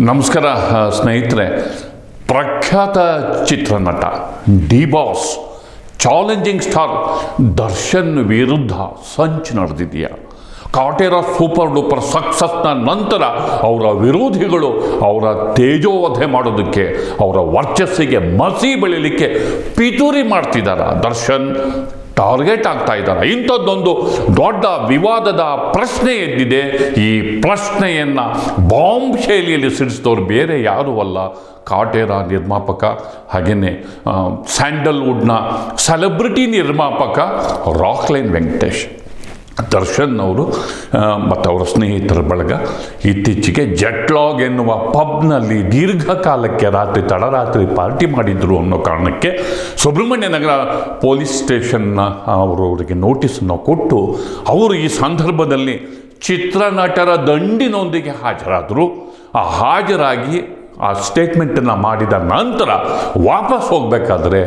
ನಮಸ್ಕಾರ ಸ್ನೇಹಿತರೆ. ಪ್ರಖ್ಯಾತ ಚಿತ್ರನಟ, D boss, challenging star, Darshan ವಿರುದ್ಧ ಸಂಚು ನಡೆದಿದೆಯಾ? ಕಾಟೇರ ಸೂಪರ್ ಡೂಪರ್ ಸಕ್ಸಸ್ನ ನಂತರ ಅವರ ವಿರೋಧಿಗಳು ಅವರ ತೇಜೋವಧೆ ಮಾಡೋದಕ್ಕೆ, ಅವರ ವರ್ಚಸ್ಸಿಗೆ ಮಸಿ ಬೆಳೀಲಿಕ್ಕೆ ಪಿತೂರಿ ಮಾಡ್ತಿದ್ದಾರೆ ದರ್ಶನ್? ಟಾರ್ಗೆಟ್ ಆಗ್ತಾ ಇದ್ದಾರೆ ಇಂಥದ್ದೊಂದು ದೊಡ್ಡ ವಿವಾದದ ಪ್ರಶ್ನೆ ಎದ್ದಿದೆ. ಈ ಪ್ರಶ್ನೆಯನ್ನು ಬಾಂಬ್ ಶೈಲಿಯಲ್ಲಿ ಸಿಡಿಸಿದವರು ಬೇರೆ ಯಾರೂ ಅಲ್ಲ. ಕಾಟೇರ ನಿರ್ಮಾಪಕ ಹಾಗೆಯೇ ಸ್ಯಾಂಡಲ್ವುಡ್ನ ಸೆಲೆಬ್ರಿಟಿ ನಿರ್ಮಾಪಕ ರಾಕ್ಲೈನ್ ವೆಂಕಟೇಶ್. ದರ್ಶನ್ ಅವರು ಮತ್ತು ಅವರ ಸ್ನೇಹಿತರ ಬಳಗ, ಇತ್ತೀಚೆಗೆ ಜಟ್ಲಾಗ್ ಎನ್ನುವ ಪಬ್ನಲ್ಲಿ ದೀರ್ಘಕಾಲಕ್ಕೆ ರಾತ್ರಿ ತಡರಾತ್ರಿ ಪಾರ್ಟಿ ಮಾಡಿದ್ರು ಅನ್ನೋ ಕಾರಣಕ್ಕೆ ಸುಬ್ರಹ್ಮಣ್ಯ ನಗರ ಪೊಲೀಸ್ ಸ್ಟೇಷನ್ನ ಅವರು ಅವರಿಗೆ ನೋಟಿಸನ್ನು ಕೊಟ್ಟು ಅವರು ಈ ಸಂದರ್ಭದಲ್ಲಿ ಚಿತ್ರನಟರ ದಂಡಿನೊಂದಿಗೆ ಹಾಜರಾದರು. ಆ ಹಾಜರಾಗಿ ಆ ಸ್ಟೇಟ್ಮೆಂಟನ್ನು ಮಾಡಿದ ನಂತರ ವಾಪಸ್ ಹೋಗಬೇಕಾದ್ರೆ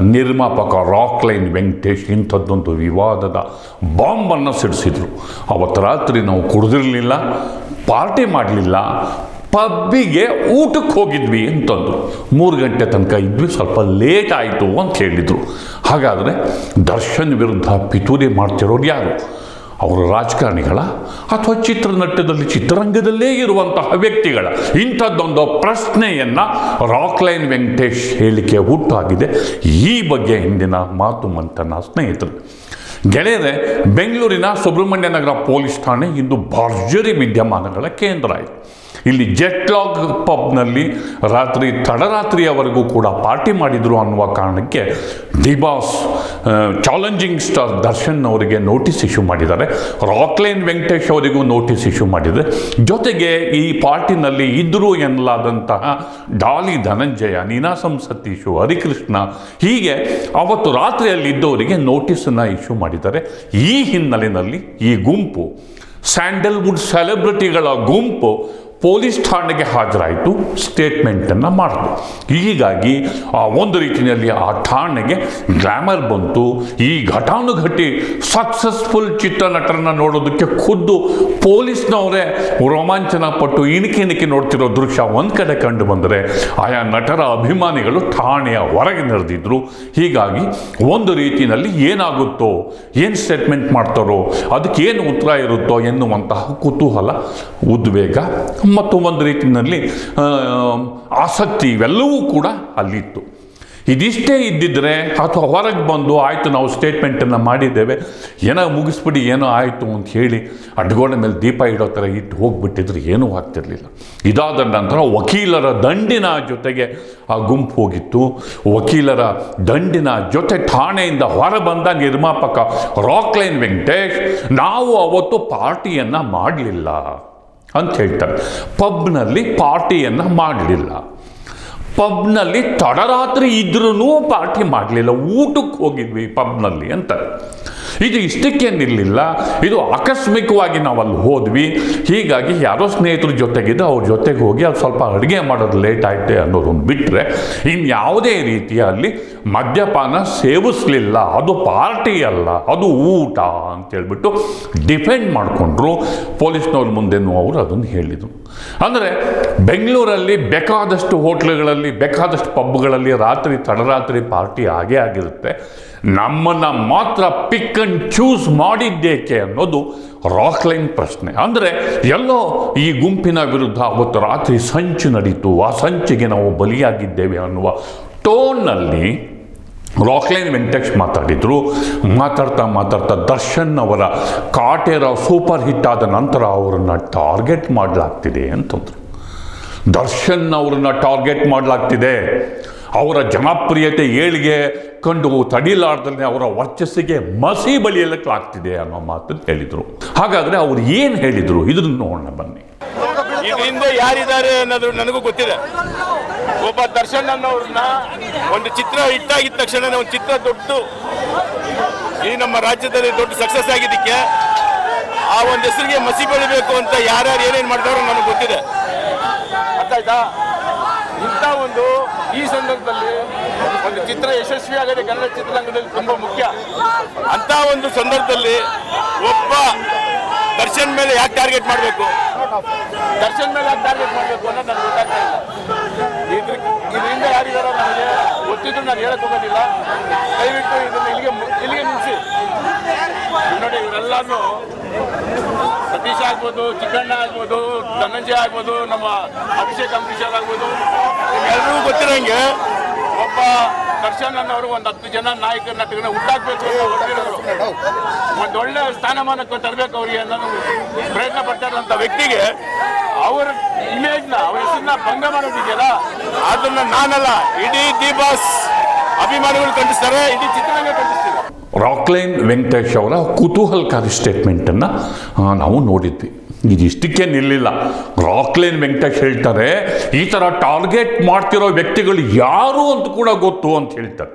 ನಿರ್ಮಾಪಕ ರಾಕ್ಲೈನ್ ವೆಂಕಟೇಶ್ ಇಂಥದ್ದೊಂದು ವಿವಾದದ ಬಾಂಬನ್ನು ಸಿಡಿಸಿದ್ರು. ಅವತ್ತು ರಾತ್ರಿ ನಾವು ಕುಡಿದಿರಲಿಲ್ಲ, ಪಾರ್ಟಿ ಮಾಡಲಿಲ್ಲ, ಪಬ್ಬಿಗೆ ಊಟಕ್ಕೆ ಹೋಗಿದ್ವಿ ಅಂತಂದರು. ಮೂರು ಗಂಟೆ ತನಕ ಇದ್ವಿ, ಸ್ವಲ್ಪ ಲೇಟ್ ಆಯಿತು ಅಂತ ಹೇಳಿದರು. ಹಾಗಾದರೆ ದರ್ಶನ್ ವಿರುದ್ಧ ಪಿತೂರಿ ಮಾಡ್ತಿರೋರು ಯಾರು? ಅವರು ರಾಜಕಾರಣಿಗಳ ಅಥವಾ ಚಿತ್ರನಟ್ಯದಲ್ಲಿ ಚಿತ್ರರಂಗದಲ್ಲೇ ಇರುವಂತಹ ವ್ಯಕ್ತಿಗಳ ಇಂಥದ್ದೊಂದು ಪ್ರಶ್ನೆಯನ್ನು ರಾಕ್ಲೈನ್ ವೆಂಕಟೇಶ್ ಹೇಳಿಕೆ ಹುಟ್ಟಾಗಿದೆ. ಈ ಬಗ್ಗೆ ಹಿಂದಿನ ಮಾತು ಮಂತನ ಸ್ನೇಹಿತರು. ಗೆಳೆಯರೆ, ಬೆಂಗಳೂರಿನ ಸುಬ್ರಹ್ಮಣ್ಯ ನಗರ ಪೊಲೀಸ್ ಠಾಣೆ ಇಂದು ಭರ್ಜರಿ ವಿದ್ಯಮಾನಗಳ ಕೇಂದ್ರ ಆಯಿತು. ಇಲ್ಲಿ ಜೆಟ್ ಲಾಗ್ ಪಬ್ನಲ್ಲಿ ರಾತ್ರಿ, ತಡರಾತ್ರಿಯವರೆಗೂ ಕೂಡ ಪಾರ್ಟಿ ಮಾಡಿದರು ಅನ್ನುವ ಕಾರಣಕ್ಕೆ ಡಿಬಾಸ್ ಚಾಲೆಂಜಿಂಗ್ ಸ್ಟಾರ್ ದರ್ಶನ್ ಅವರಿಗೆ ನೋಟಿಸ್ ಇಶ್ಯೂ ಮಾಡಿದ್ದಾರೆ. ರಾಕ್ಲೈನ್ ವೆಂಕಟೇಶ್ ಅವರಿಗೂ ನೋಟಿಸ್ ಇಶ್ಯೂ ಮಾಡಿದೆ. ಜೊತೆಗೆ ಈ ಪಾರ್ಟಿನಲ್ಲಿ ಇದ್ದರು ಎನ್ನಲಾದಂತಹ ಡಾಲಿ ಧನಂಜಯ ನೀನಾಸಂ ಸತೀಶು ಹರಿಕೃಷ್ಣ, ಹೀಗೆ ಅವತ್ತು ರಾತ್ರಿಯಲ್ಲಿ ಇದ್ದವರಿಗೆ ನೋಟಿಸನ್ನು ಇಶ್ಯೂ ಮಾಡಿದ್ದಾರೆ. ಈ ಹಿನ್ನೆಲೆಯಲ್ಲಿ ಈ ಗುಂಪು ಸ್ಯಾಂಡಲ್ವುಡ್ ಸೆಲೆಬ್ರಿಟಿಗಳ ಗುಂಪು ಪೊಲೀಸ್ ಠಾಣೆಗೆ ಹಾಜರಾಯಿತು ಸ್ಟೇಟ್ಮೆಂಟನ್ನು ಮಾಡಿತು. ಹೀಗಾಗಿ ಆ ಒಂದು ರೀತಿಯಲ್ಲಿ ಆ ಠಾಣೆಗೆ ಗ್ಲಾಮರ್ ಬಂತು. ಈ ಘಟಾನುಘಟಿ ಸಕ್ಸಸ್ಫುಲ್ ಚಿತ್ರನಟರನ್ನ ನೋಡೋದಕ್ಕೆ ಖುದ್ದು ಪೊಲೀಸ್ನವರೇ ರೋಮಾಂಚನ ಪಟ್ಟು ಇಣಿಕೆ ಇಣಿಕೆ ನೋಡ್ತಿರೋ ದೃಶ್ಯ ಒಂದು ಕಡೆ ಕಂಡು ಬಂದರೆ ಆಯಾ ನಟರ ಅಭಿಮಾನಿಗಳು ಠಾಣೆಯ ಹೊರಗೆ ನಡೆದಿದ್ರು ಹೀಗಾಗಿ ಒಂದು ರೀತಿಯಲ್ಲಿ ಏನಾಗುತ್ತೋ, ಏನು ಸ್ಟೇಟ್ಮೆಂಟ್ ಮಾಡ್ತಾರೋ ಅದಕ್ಕೆ ಏನು ಉತ್ತರ ಇರುತ್ತೋ ಎನ್ನುವಂತಹ ಕುತೂಹಲ, ಉದ್ವೇಗ ಮತ್ತು ಒಂದು ರೀತಿಯಲ್ಲಿ ಆಸಕ್ತಿ ಇವೆಲ್ಲವೂ ಕೂಡ ಅಲ್ಲಿತ್ತು. ಇದಿಷ್ಟೇ ಇದ್ದಿದ್ದರೆ ಅಥವಾ ಹೊರಗೆ ಬಂದು ಆಯಿತು ನಾವು ಸ್ಟೇಟ್ಮೆಂಟನ್ನು ಮಾಡಿದ್ದೇವೆ, ಏನೋ ಮುಗಿಸ್ಬಿಡಿ, ಏನೋ ಆಯಿತು ಅಂತ ಹೇಳಿ ಅಡ್ಗೋಡೆ ಮೇಲೆ ದೀಪ ಇಡೋ ಥರ ಇಟ್ಟು ಹೋಗಿಬಿಟ್ಟಿದ್ರೆ ಏನೂ ಆಗ್ತಿರಲಿಲ್ಲ. ಇದಾದ ನಂತರ ವಕೀಲರ ದಂಡಿನ ಜೊತೆಗೆ ಆ ಗುಂಪು ಹೋಗಿತ್ತು. ವಕೀಲರ ದಂಡಿನ ಜೊತೆ ಠಾಣೆಯಿಂದ ಹೊರಬಂದ ನಿರ್ಮಾಪಕ ರಾಕ್ಲೈನ್ ವೆಂಕಟೇಶ್, ನಾವು ಅವತ್ತು ಪಾರ್ಟಿಯನ್ನು ಮಾಡಲಿಲ್ಲ. ಅಂತ ಹೇಳ್ತಾರೆ. ಪಬ್ನಲ್ಲಿ ಪಾರ್ಟಿಯನ್ನು ಮಾಡಲಿಲ್ಲ. ಪಬ್ನಲ್ಲಿ ತಡರಾತ್ರಿ ಇದ್ರೂ ಪಾರ್ಟಿ ಮಾಡಲಿಲ್ಲ. ಊಟಕ್ಕೆ ಹೋಗಿದ್ವಿ ಪಬ್ನಲ್ಲಿ ಅಂತ. ಇದು ಇಷ್ಟಕ್ಕೆ ನಿಲ್ಲಿಲ್ಲ ಇದು ಆಕಸ್ಮಿಕವಾಗಿ ನಾವು ಅಲ್ಲಿ ಹೋದ್ವಿ. ಹೀಗಾಗಿ ಯಾರೋ ಸ್ನೇಹಿತರ ಜೊತೆಗಿದ್ದು ಅವ್ರ ಜೊತೆಗೆ ಹೋಗಿ ಅದು ಸ್ವಲ್ಪ ಅಡುಗೆ ಮಾಡೋದು ಲೇಟ್ ಆಯ್ತೆ ಅನ್ನೋದೊಂದು ಬಿಟ್ಟರೆ ಇನ್ಯಾವುದೇ ರೀತಿಯ ಅಲ್ಲಿ ಮದ್ಯಪಾನ ಸೇವಿಸಲಿಲ್ಲ. ಅದು ಪಾರ್ಟಿ ಅಲ್ಲ, ಅದು ಊಟ ಅಂತ ಹೇಳ್ಬಿಟ್ಟು ಡಿಫೆಂಡ್ ಮಾಡಿಕೊಂಡ್ರು. ಪೊಲೀಸ್ನವ್ರ ಮುಂದೆನೂ ಅವರು ಅದನ್ನು ಹೇಳಿದರು. ಅಂದರೆ ಬೆಂಗಳೂರಲ್ಲಿ ಬೇಕಾದಷ್ಟು ಹೋಟ್ಲುಗಳಲ್ಲಿ, ಬೇಕಾದಷ್ಟು ಪಬ್ಗಳಲ್ಲಿ ರಾತ್ರಿ ತಡರಾತ್ರಿ ಪಾರ್ಟಿ ಆಗೇ ಆಗಿರುತ್ತೆ. ನಮ್ಮನ್ನು ಮಾತ್ರ ಪಿಕ್ ಅಂಡ್ ಚೂಸ್ ಮಾಡಿದ್ದೇಕೆ ಅನ್ನೋದು ರಾಕ್ಲೈನ್ ಪ್ರಶ್ನೆ. ಅಂದರೆ ಎಲ್ಲೋ ಈ ಗುಂಪಿನ ವಿರುದ್ಧ ಅವತ್ತು ರಾತ್ರಿ ಸಂಚು ನಡೀತು. ಆ ಸಂಚಿಗೆ ನಾವು ಬಲಿಯಾಗಿದ್ದೇವೆ ಅನ್ನುವ ಟೋನ್ನಲ್ಲಿ ರಾಕ್ಲೈನ್ ವೆಂಕಟೇಶ್ ಮಾತಾಡಿದರು. ಮಾತಾಡ್ತಾ ಮಾತಾಡ್ತಾ ದರ್ಶನ್ ಅವರ ಕಾಟೇರ ಸೂಪರ್ ಹಿಟ್ ಆದ ನಂತರ ಅವರನ್ನು ಟಾರ್ಗೆಟ್ ಮಾಡಲಾಗ್ತಿದೆ ಅಂತಂದರು. ದರ್ಶನ್ ಅವರನ್ನು ಟಾರ್ಗೆಟ್ ಮಾಡಲಾಗ್ತಿದೆ. ಅವರ ಜನಪ್ರಿಯತೆ ಏಳಿಗೆ ಕಂಡು ತಡಿಲಾರ್ದಲ್ಲೇ ಅವರ ವರ್ಚಸ್ಸಿಗೆ ಮಸಿ ಬಳಿಯಲಾಗ್ತಿದೆ ಅನ್ನೋ ಮಾತನ್ನು ಹೇಳಿದರು. ಹಾಗಾದರೆ ಅವರು ಏನು ಹೇಳಿದರು? ಇದನ್ನು ನೋಡೋಣ ಬನ್ನಿ. ಹಿಂದೆ ಯಾರಿದ್ದಾರೆ ಅನ್ನೋದು ನನಗೂ ಗೊತ್ತಿದೆ ಒಬ್ಬ ದರ್ಶನ್ ಅನ್ನೋರನ್ನ ಒಂದು ಚಿತ್ರ ಇಟ್ಟಾಗಿದ್ದ ತಕ್ಷಣ ಒಂದು ಚಿತ್ರ ದೊಡ್ಡ ಈ ನಮ್ಮ ರಾಜ್ಯದಲ್ಲಿ ದೊಡ್ಡ ಸಕ್ಸಸ್ ಆಗಿದ್ದಕ್ಕೆ ಆ ಒಂದು ಹೆಸರಿಗೆ ಮಸಿ ಬೆಳಿಬೇಕು ಅಂತ ಯಾರ್ಯಾರು ಏನೇನು ಮಾಡ್ತಾರೋ ನನಗೆ ಗೊತ್ತಿದೆ. ಅರ್ಥ ಆಯ್ತಾ? ಇಂಥ ಒಂದು ಈ ಸಂದರ್ಭದಲ್ಲಿ ಒಂದು ಚಿತ್ರ ಯಶಸ್ವಿ ಆಗದೆ ಕನ್ನಡ ಚಿತ್ರರಂಗದಲ್ಲಿ ತುಂಬ ಮುಖ್ಯ. ಅಂತ ಒಂದು ಸಂದರ್ಭದಲ್ಲಿ ಒಬ್ಬ ದರ್ಶನ್ ಮೇಲೆ ಯಾಕೆ ಟಾರ್ಗೆಟ್ ಮಾಡಬೇಕು? ದರ್ಶನ್ ಮೇಲೆ ಯಾಕೆ ಟಾರ್ಗೆಟ್ ಮಾಡಬೇಕು ಅನ್ನೋದು ನನಗೆ ಗೊತ್ತಾಗ್ತಾ ಇಲ್ಲ. ಇದರಿಂದ ಯಾರಿಗಾರ ನನಗೆ ಗೊತ್ತಿದ್ರು ನಾನು ಹೇಳಕ್ ಹೋಗೋದಿಲ್ಲ. ದಯವಿಟ್ಟು ಇದನ್ನು ಇಲ್ಲಿಗೆ ಇಲ್ಲಿಗೆ ನಿಲ್ಲಿಸಿ ನೋಡಿ ಇವರೆಲ್ಲರೂ ಸತೀಶ್ ಆಗ್ಬೋದು, ಚಿಕ್ಕಣ್ಣ ಆಗ್ಬೋದು, ಧನಂಜಯ ಆಗ್ಬೋದು, ನಮ್ಮ ಅಭಿಷೇಕ್ ಅಂಬರೀಶ್ ಆಗ್ಬೋದು. ನಿಮ್ಗೆಲ್ರಿಗೂ ಗೊತ್ತಿರಂಗೆ ಒಬ್ಬ ದರ್ಶನ್ ಅನ್ನೋರು ಒಂದು ಹತ್ತು ಜನ ನಾಯಕ ನಟಗಳನ್ನ ಹುಟ್ಟಾಕ್ಬೇಕು ಒಂದು ಒಳ್ಳೆ ಸ್ಥಾನಮಾನಕ್ಕೆ ತರಬೇಕು ಅವರಿಗೆ ಅನ್ನೋ ಪ್ರಯತ್ನ ಪಡ್ತಾ ವ್ಯಕ್ತಿಗೆ ಅವರ ಇಮೇಜ್ನ ಅವ್ರ ಹೆಸರನ್ನ ಭಂಗ ಮಾಡೋದಿದೆಯಲ್ಲ, ಅದನ್ನ ನಾನಲ್ಲ, ಇಡೀ ದಿ ಬಾಸ್ ಅಭಿಮಾನಿಗಳು ಖಂಡಿಸ್ತಾರೆ, ಇಡೀ ಚಿತ್ರರಂಗ ಖಂಡಿಸ್ತೀವಿ ರಾಕ್ಲೈನ್ ವೆಂಕಟೇಶ್ ಅವರ ಕುತೂಹಲಕಾರಿ ಸ್ಟೇಟ್ಮೆಂಟನ್ನು ನಾವು ನೋಡಿದ್ವಿ. ಇದಿಷ್ಟಕ್ಕೆ ನಿಲ್ಲಿಲ್ಲ. ರಾಕ್ಲೈನ್ ವೆಂಕಟೇಶ್ ಹೇಳ್ತಾರೆ, ಈ ಥರ ಟಾರ್ಗೆಟ್ ಮಾಡ್ತಿರೋ ವ್ಯಕ್ತಿಗಳು ಯಾರು ಅಂತ ಕೂಡ ಗೊತ್ತು ಅಂತ ಹೇಳ್ತಾರೆ.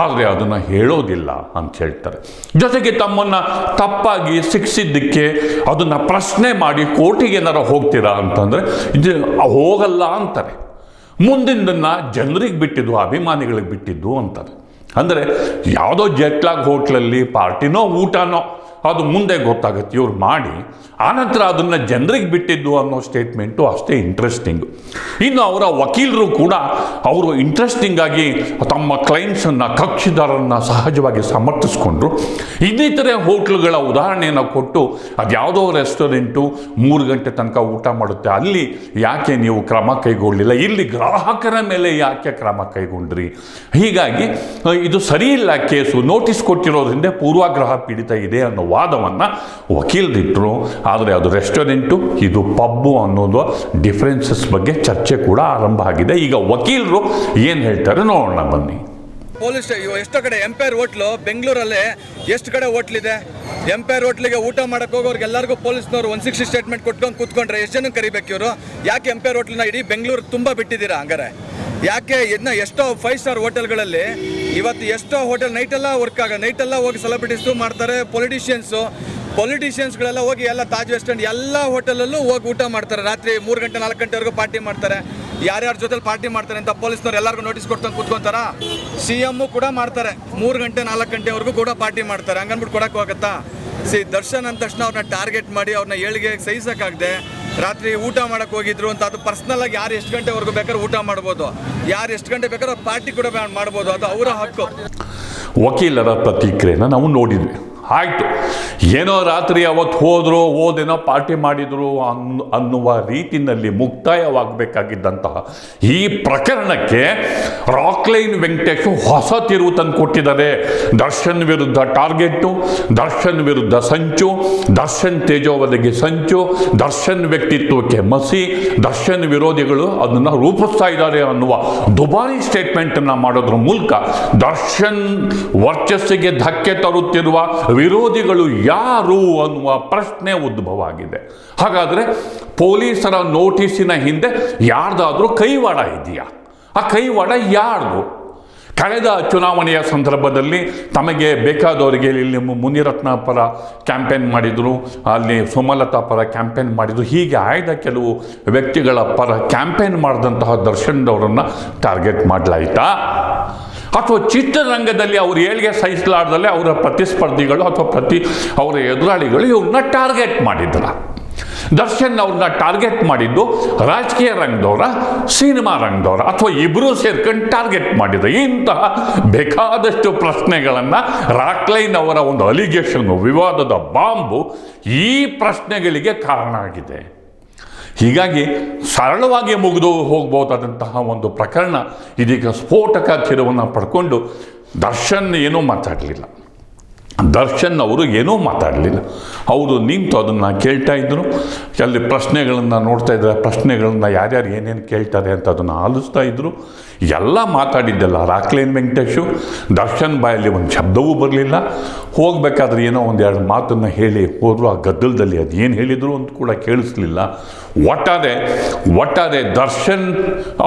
ಆದರೆ ಅದನ್ನು ಹೇಳೋದಿಲ್ಲ ಅಂತ ಹೇಳ್ತಾರೆ. ಜೊತೆಗೆ ತಮ್ಮನ್ನು ತಪ್ಪಾಗಿ ಶಿಕ್ಷಿದ್ದಕ್ಕೆ ಅದನ್ನು ಪ್ರಶ್ನೆ ಮಾಡಿ ಕೋರ್ಟಿಗೆ ಏನಾರ ಹೋಗ್ತೀರಾ ಅಂತಂದರೆ, ಇದು ಹೋಗಲ್ಲ ಅಂತಾರೆ. ಮುಂದಿನದನ್ನು ಜನರಿಗೆ ಬಿಟ್ಟಿದ್ದು, ಅಭಿಮಾನಿಗಳಿಗೆ ಬಿಟ್ಟಿದ್ದು ಅಂತಾರೆ. ಅಂದರೆ ಯಾವುದೋ ಜೆಟ್ಲಾಗ್ ಹೋಟ್ಲಲ್ಲಿ ಪಾರ್ಟಿನೋ ಊಟನೋ ಅದು ಮುಂದೆ ಗೊತ್ತಾಗುತ್ತೆ. ಇವ್ರು ಮಾಡಿ ಆನಂತರ ಅದನ್ನು ಜನರಿಗೆ ಬಿಟ್ಟಿದ್ದು ಅನ್ನೋ ಸ್ಟೇಟ್ಮೆಂಟು ಅಷ್ಟೇ ಇಂಟ್ರೆಸ್ಟಿಂಗು ಇನ್ನು ಅವರ ವಕೀಲರು ಕೂಡ ಅವರು ಇಂಟ್ರೆಸ್ಟಿಂಗ್ ಆಗಿ ತಮ್ಮ ಕ್ಲೈಂಟ್ಸನ್ನು ಕಕ್ಷಿದಾರರನ್ನು ಸಹಜವಾಗಿ ಸಮರ್ಥಿಸ್ಕೊಂಡ್ರು. ಇನ್ನಿತರೆ ಹೋಟ್ಲುಗಳ ಉದಾಹರಣೆಯನ್ನು ಕೊಟ್ಟು, ಅದ್ಯಾವುದೋ ರೆಸ್ಟೋರೆಂಟು ಮೂರು ಗಂಟೆ ತನಕ ಊಟ ಮಾಡುತ್ತೆ. ಅಲ್ಲಿ ಯಾಕೆ ನೀವು ಕ್ರಮ ಕೈಗೊಳ್ಳಲಿಲ್ಲ ಇಲ್ಲಿ ಗ್ರಾಹಕರ ಮೇಲೆ ಯಾಕೆ ಕ್ರಮ ಕೈಗೊಂಡ್ರಿ? ಹೀಗಾಗಿ, ಇದು ಸರಿಯಿಲ್ಲ ಕೇಸು. ನೋಟಿಸ್ ಕೊಟ್ಟಿರೋದ್ರಿಂದ ಪೂರ್ವಾಗ್ರಹ ಪೀಡಿತ ಇದೆ ಅನ್ನೋ ವಾದವನ್ನು ವಕೀಲರಿಟ್ಟರು ಆದರೆ ಅದು ರೆಸ್ಟೋರೆಂಟು, ಇದು ಪಬ್ಬು ಅನ್ನೋದು ಡಿಫ್ರೆನ್ಸಸ್ ಬಗ್ಗೆ ಚರ್ಚೆ ಕೂಡ ಆರಂಭ ಆಗಿದೆ. ಈಗ ವಕೀಲರು ಏನು ಹೇಳ್ತಾರೆ ನೋಡೋಣ ಬನ್ನಿ. ಪೊಲೀಸ್ ಎಷ್ಟೋ ಕಡೆ ಎಂಪೈರ್ ಹೋಟ್ಲು ಬೆಂಗಳೂರಲ್ಲಿ ಎಷ್ಟು ಕಡೆ ಹೋಟ್ಲಿದೆ ಎಂಪೈರ್ ಹೋಟ್ಲಿಗೆ ಊಟ ಮಾಡಕ್ಕೆ ಹೋಗೋರ್ಗೆ ಎಲ್ಲರಿಗೂ ಪೊಲೀಸ್ನವ್ರು ಒನ್ ಸಿಕ್ಸ್ಟಿ ಸ್ಟೇಟ್ಮೆಂಟ್ ಕೊಟ್ಕೊಂಡು ಕೂತ್ಕೊಂಡ್ರೆ ಎಷ್ಟು ಜನ ಕರಿಬೇಕು ಇವರು ಯಾಕೆ ಎಂಪೈರ್ ಹೋಟ್ಲನ್ನ ಇಡೀ ಬೆಂಗಳೂರು ತುಂಬ ಬಿಟ್ಟಿದ್ದೀರಾ ಹಂಗಾರೆ? ಯಾಕೆ ಇನ್ನು ಎಷ್ಟೋ ಫೈವ್ ಸ್ಟಾರ್ ಹೋಟೆಲ್ಗಳಲ್ಲಿ ಇವತ್ತು ಎಷ್ಟೋ ಹೋಟೆಲ್ ನೈಟೆಲ್ಲ ವರ್ಕ್ ಆಗ ನೈಟೆಲ್ಲ ಹೋಗಿ ಸೆಲೆಬ್ರಿಟೀಸು ಮಾಡ್ತಾರೆ ಪೊಲಿಟಿಷಿಯನ್ಸು ಪೊಲಿಟಿಷಿಯನ್ಸ್ಗಳೆಲ್ಲ ಹೋಗಿ ಎಲ್ಲ ತಾಜ್ ವೆಸ್ಟ್ ಎಂಡ್ ಎಲ್ಲ ಹೋಟೆಲಲ್ಲೂ ಹೋಗಿ ಊಟ ಮಾಡ್ತಾರೆ. ರಾತ್ರಿ ಮೂರು ಗಂಟೆ, ನಾಲ್ಕು ಗಂಟೆವರೆಗೂ ಪಾರ್ಟಿ ಮಾಡ್ತಾರೆ. ಯಾರ್ಯಾರ ಜೊತೆಲಿ ಪಾರ್ಟಿ ಮಾಡ್ತಾರೆ ಅಂತ ಪೊಲೀಸ್ನವ್ರು ಎಲ್ಲರಿಗೂ ನೋಟಿಸ್ ಕೊಡ್ತಂಗೆ ಕೂತ್ಕೊಂತಾರ? ಸಿ ಎಮ್ಮು ಕೂಡ ಮಾಡ್ತಾರೆ. ಮೂರು ಗಂಟೆ, ನಾಲ್ಕು ಗಂಟೆವರೆಗೂ ಕೂಡ ಪಾರ್ಟಿ ಮಾಡ್ತಾರೆ. ಹಂಗನ್ಬಿಟ್ಟು ಕೊಡೋಕ್ಕಾಗತ್ತಾ ಸಿ ದರ್ಶನ್ ಅಂದ ತಕ್ಷಣ ಅವ್ರನ್ನ ಟಾರ್ಗೆಟ್ ಮಾಡಿ ಅವ್ರನ್ನ ಏಳಿಗೆ ಸಹಿಸಕ್ಕಾಗದೆ ರಾತ್ರಿ ಊಟ ಮಾಡಕ್ಕೆ ಹೋಗಿದ್ರು ಅಂತ, ಅದು ಪರ್ಸ್ನಲ್ ಆಗಿ ಯಾರು ಎಷ್ಟು ಗಂಟೆವರೆಗೂ ಬೇಕಾದ್ರೆ ಊಟ ಮಾಡ್ಬೋದು. ಯಾರು ಎಷ್ಟು ಗಂಟೆ ಬೇಕಾದ್ರೆ ಪಾರ್ಟಿ ಕೂಡ ಮಾಡ್ಬೋದು. ಅದು ಅವರ ಹಕ್ಕು. ವಕೀಲರ ಪ್ರತಿಕ್ರಿಯೆನ ನಾವು ನೋಡಿದ್ವಿ. ಆಯಿತು. ಏನೋ ರಾತ್ರಿ ಅವತ್ತು ಹೋದರು ಓದೇನೋ ಪಾರ್ಟಿ ಮಾಡಿದರು ಅನ್ ಅನ್ನುವ ರೀತಿಯಲ್ಲಿ ಮುಕ್ತಾಯವಾಗಬೇಕಾಗಿದ್ದಂತಹ ಈ ಪ್ರಕರಣಕ್ಕೆ ರಾಕ್ಲೈನ್ ವೆಂಕಟೇಶ್ ಹೊಸ ತಿರುವು ತಂದು ಕೊಟ್ಟಿದ್ದಾರೆ. ದರ್ಶನ್ ವಿರುದ್ಧ ಟಾರ್ಗೆಟ್ಟು, ದರ್ಶನ್ ವಿರುದ್ಧ ಸಂಚು, ದರ್ಶನ್ ತೇಜೋವಧಿಗೆ ಸಂಚು, ದರ್ಶನ್ ವ್ಯಕ್ತಿತ್ವಕ್ಕೆ ಮಸಿ, ದರ್ಶನ್ ವಿರೋಧಿಗಳು ಅದನ್ನು ರೂಪಿಸ್ತಾ ಇದ್ದಾರೆ ಅನ್ನುವ ದುಬಾರಿ ಸ್ಟೇಟ್ಮೆಂಟನ್ನು ಮಾಡೋದ್ರ ಮೂಲಕ ದರ್ಶನ್ ವರ್ಚಸ್ಸಿಗೆ ಧಕ್ಕೆ ತರುತ್ತಿರುವ ವಿರೋಧಿಗಳು ಯಾರು ಅನ್ನುವ ಪ್ರಶ್ನೆ ಉದ್ಭವ ಆಗಿದೆ ಹಾಗಾದರೆ ಪೊಲೀಸರ ನೋಟಿಸಿನ ಹಿಂದೆ ಯಾರ್ದಾದ್ರೂ ಕೈವಾಡ ಇದೆಯಾ? ಆ ಕೈವಾಡ ಯಾರ್ದು? ಕಳೆದ ಚುನಾವಣೆಯ ಸಂದರ್ಭದಲ್ಲಿ ತಮಗೆ ಬೇಕಾದವರಿಗೆ ಇಲ್ಲಿ ಮುನಿರತ್ನ ಪರ ಕ್ಯಾಂಪೇನ್ ಮಾಡಿದರು, ಅಲ್ಲಿ ಸುಮಲತಾ ಪರ ಕ್ಯಾಂಪೇನ್ ಮಾಡಿದರು, ಹೀಗೆ ಆಯ್ದ ಕೆಲವು ವ್ಯಕ್ತಿಗಳ ಪರ ಕ್ಯಾಂಪೇನ್ ಮಾಡಿದಂತಹ ದರ್ಶನ್ದವರನ್ನು ಟಾರ್ಗೆಟ್ ಮಾಡಲಾಯ್ತಾ? ಅಥವಾ ಚಿತ್ರರಂಗದಲ್ಲಿ ಅವರು ಏಳಿಗೆ ಸಹಿಸಲಾರ್ದಲ್ಲೇ ಅವರ ಪ್ರತಿಸ್ಪರ್ಧಿಗಳು ಅಥವಾ ಪ್ರತಿ ಅವರ ಎದುರಾಳಿಗಳು ಇವ್ರನ್ನ ಟಾರ್ಗೆಟ್ ಮಾಡಿದ್ರ. ದರ್ಶನ್ ಅವ್ರನ್ನ ಟಾರ್ಗೆಟ್ ಮಾಡಿದ್ದು ರಾಜಕೀಯ ರಂಗದವರ, ಸಿನಿಮಾ ರಂಗದವರ ಅಥವಾ ಇಬ್ಬರೂ ಸೇರ್ಕೊಂಡು ಟಾರ್ಗೆಟ್ ಮಾಡಿದ್ರು ಇಂತಹ ಬೇಕಾದಷ್ಟು ಪ್ರಶ್ನೆಗಳನ್ನು ರಾಕ್ಲೈನ್ ಅವರ ಒಂದು ಅಲಿಗೇಷನ್ ವಿವಾದದ ಬಾಂಬು ಈ ಪ್ರಶ್ನೆಗಳಿಗೆ ಕಾರಣ ಆಗಿದೆ. ಹೀಗಾಗಿ ಸರಳವಾಗಿ ಮುಗಿದು ಹೋಗ್ಬೋದಾದಂತಹ ಒಂದು ಪ್ರಕರಣ ಇದೀಗ ಸ್ಫೋಟಕ ತಿರುವನ್ನು ಪಡ್ಕೊಂಡು ದರ್ಶನ್ ಏನೂ ಮಾತಾಡಲಿಲ್ಲ. ದರ್ಶನ್ ಅವರು ಏನೂ ಮಾತಾಡಲಿಲ್ಲ. ಅವರು ನಿಂತು ಅದನ್ನು ಕೇಳ್ತಾ ಇದ್ದರು ಅಲ್ಲಿ ಪ್ರಶ್ನೆಗಳನ್ನು ನೋಡ್ತಾ ಇದ್ದಾರೆ ಪ್ರಶ್ನೆಗಳನ್ನು ಯಾರ್ಯಾರು ಏನೇನು ಕೇಳ್ತಾರೆ ಅಂತ ಅದನ್ನು ಆಲಿಸ್ತಾ ಇದ್ದರು ಎಲ್ಲ ಮಾತಾಡಿದ್ದೆಲ್ಲ ರಾಕ್ಲೇನ್ ವೆಂಕಟೇಶು, ದರ್ಶನ್ ಬಾಯಲ್ಲಿ ಒಂದು ಶಬ್ದವೂ ಬರಲಿಲ್ಲ. ಹೋಗಬೇಕಾದ್ರೆ ಏನೋ ಒಂದು ಎರಡು ಮಾತನ್ನು ಹೇಳಿ ಹೋದ್ರು, ಆ ಗದ್ದಲದಲ್ಲಿ ಅದು ಏನು ಹೇಳಿದರು ಅಂತ ಕೂಡ ಕೇಳಿಸ್ಲಿಲ್ಲ. ಒಟ್ಟಾರೆ ಒಟ್ಟಾರೆ ದರ್ಶನ್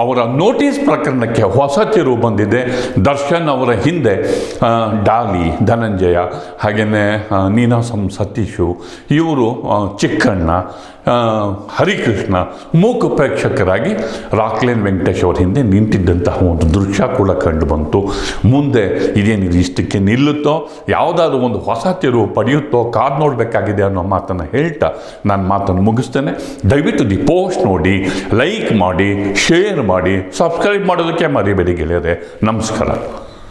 ಅವರ ನೋಟಿಸ್ ಪ್ರಕರಣಕ್ಕೆ ಹೊಸ ತಿರುವು ಬಂದಿದೆ. ದರ್ಶನ್ ಅವರ ಹಿಂದೆ ಡಾಲಿ, ಧನಂಜಯ ಹಾಗೆಯೇ ನೀನಾಸಂ ಸತೀಶು, ಇವರು ಚಿಕ್ಕಣ್ಣ ಹರಿಕೃಷ್ಣ ಮೂಕ ಪ್ರೇಕ್ಷಕರಾಗಿ ರಾಕ್ಲೇನ್ ವೆಂಕಟೇಶ್ ಅವರ ಹಿಂದೆ ನಿಂತಿದ್ದಂತಹ ಒಂದು ದೃಶ್ಯ ಕೂಡ ಕಂಡು ಬಂತು. ಮುಂದೆ ಇದೇನಿದು ಇಷ್ಟಕ್ಕೆ ನಿಲ್ಲುತ್ತೋ, ಯಾವುದಾದ್ರೂ ಒಂದು ಹೊಸ ತಿರುವು ಪಡೆಯುತ್ತೋ, ಕಾದು ನೋಡಬೇಕಾಗಿದೆ ಅನ್ನೋ ಮಾತನ್ನು ಹೇಳ್ತಾ ನಾನು ಮಾತನ್ನು ಮುಗಿಸ್ತೇನೆ. ದಯವಿಟ್ಟು ದಿ ಪೋಸ್ಟ್ ನೋಡಿ, ಲೈಕ್ ಮಾಡಿ, ಶೇರ್ ಮಾಡಿ, ಸಬ್ಸ್ಕ್ರೈಬ್ ಮಾಡೋದಕ್ಕೆ ಮರಿಬೇಡಿ ಗೆಳೆಯರೆ. ನಮಸ್ಕಾರ.